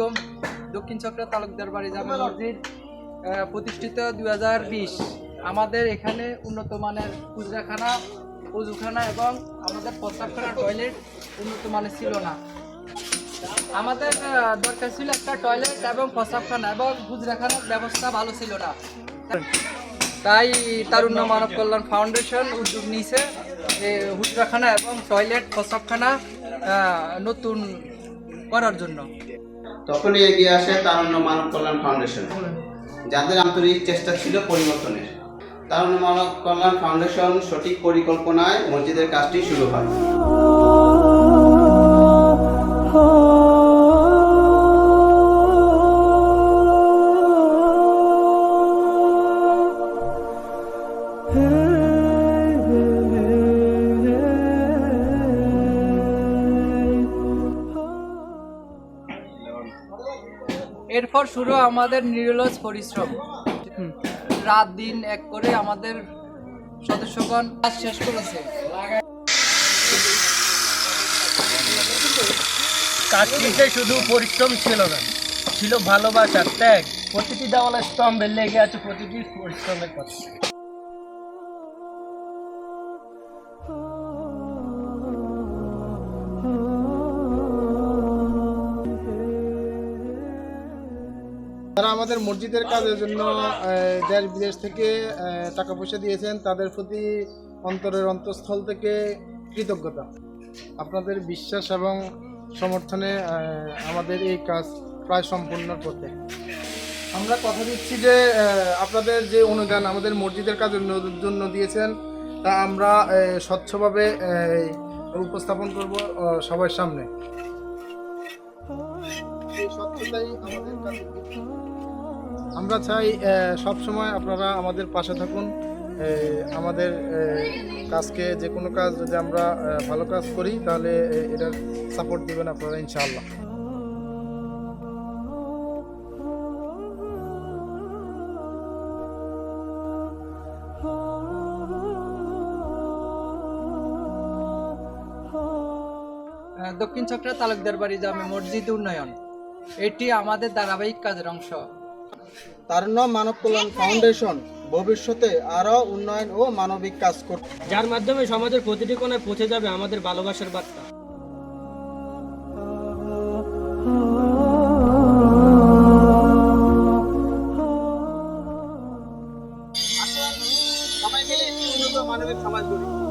আলাইকুম। দক্ষিণ চক্র তালুকদার বাড়ি জামে মসজিদ প্রতিষ্ঠিত দু হাজার বিশ। আমাদের এখানে উন্নত মানের খুচরাখানা উজুখানা এবং আমাদের প্রস্তাবখানা টয়লেট উন্নত মানের ছিল না। আমাদের দরকার ছিল একটা টয়লেট এবং প্রস্তাবখানা এবং খুচরাখানার ব্যবস্থা ভালো ছিল না। তাই তারুণ্য মানব কল্যাণ ফাউন্ডেশন উদ্যোগ নিয়েছে হুজরাখানা এবং টয়লেট প্রস্রাবখানা নতুন করার জন্য। তখনই এগিয়ে আসে তারুণ্য মানব কল্যাণ ফাউন্ডেশন। যাদের আন্তরিক চেষ্টা ছিল পরিবর্তনের। তারুণ্য মানব কল্যাণ ফাউন্ডেশন সঠিক পরিকল্পনায় মসজিদের কাজটি শুরু হয়। এরপর শুরু আমাদের নিরলস পরিশ্রম। রাত দিন এক করে আমাদের সদস্যগণ কাজ শেষ করেছে। কাজটিতে শুধু পরিশ্রম ছিল না ছিল ভালোবাসা ত্যাগ। প্রতিটি দেওয়ালের স্তম্ভে লেগে আছে প্রতিটি পরিশ্রমের কথা। তারা আমাদের মসজিদের কাজের জন্য দেশ বিদেশ থেকে টাকা পয়সা দিয়েছেন। তাদের প্রতি অন্তরের অন্তঃস্থল থেকে কৃতজ্ঞতা। আপনাদের বিশ্বাস এবং সমর্থনে আমাদের এই কাজ প্রায় সম্পূর্ণ করতে। আমরা কথা দিচ্ছি যে আপনাদের যে অনুদান আমাদের মসজিদের কাজের জন্য দিয়েছেন, তা আমরা স্বচ্ছভাবে উপস্থাপন করব সবার সামনে। আমরা চাই সব সময় আপনারা আমাদের পাশে থাকুন। আমাদের কাজকে যে কোনো কাজ যদি আমরা ভালো কাজ করি, তাহলে এটার সাপোর্ট দিবেন আপনারা, ইনশাআল্লাহ। দক্ষিণ চক্র তালুকদার বাড়ি জামে মসজিদ উন্নয়ন। এটি আমাদের ধারাবাহিক কাজের অংশ। তারুণ্য মানব কল্যাণ ফাউন্ডেশন। ভবিষ্যতে আরও উন্নয়ন ও মানবিক কাজ করবে যার মাধ্যমে সমাজের প্রতিটি কোণায় পৌঁছে যাবে আমাদের ভালোবাসার বার্তা। সবাই মিলে একটি উন্নত মানবিক সমাজ গড়ি।